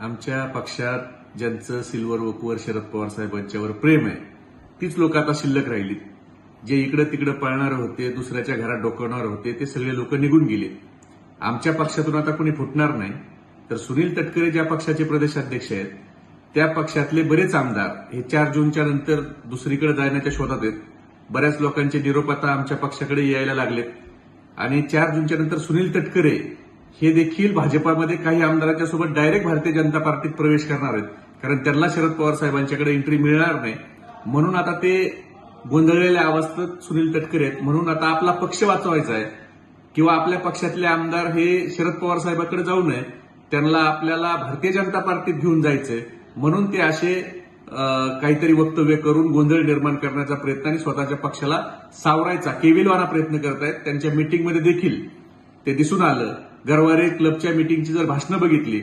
आमच्या पक्षात ज्यांचं सिल्वर वकूवर शरद पवार साहेबांच्यावर प्रेम आहे तीच लोक आता शिल्लक राहिलीत. जे इकडे तिकडे पळणारे होते दुसऱ्याच्या घरात डोकवणारे होते ते सगळे लोक निघून गेले आमच्या पक्षातून आता कोणी फुटणार नाही. तर सुनील तटकरे ज्या पक्षाचे प्रदेशाध्यक्ष आहेत त्या पक्षातले बरेच आमदार हे चार जूनच्या नंतर दुसरीकडे जाण्याच्या शोधात आहेत. बऱ्याच लोकांचे निरोप आता आमच्या पक्षाकडे यायला लागलेत. आणि चार जूनच्या नंतर सुनील तटकरे हे देखील भाजपामध्ये काही आमदारांच्या सोबत डायरेक्ट भारतीय जनता पार्टीत प्रवेश करणार आहेत. कारण त्यांना शरद पवार साहेबांच्याकडे एंट्री मिळणार नाही. म्हणून आता ते गोंधळलेल्या अवस्थेत सुनील तटकरे आहेत. म्हणून आता आपला पक्ष वाचवायचा आहे. किंवा आपल्या पक्षातले आमदार हे शरद पवार साहेबांकडे जाऊ नये. त्यांना आपल्याला भारतीय जनता पार्टीत घेऊन जायचंय. म्हणून ते असे काहीतरी वक्तव्य करून गोंधळ निर्माण करण्याचा प्रयत्न आणि स्वतःच्या पक्षाला सावरायचा केविलवाना प्रयत्न करतायत. त्यांच्या मिटिंगमध्ये देखील ते दिसून आलं. गरवारे क्लबच्या मिटिंगची जर भाषणं बघितली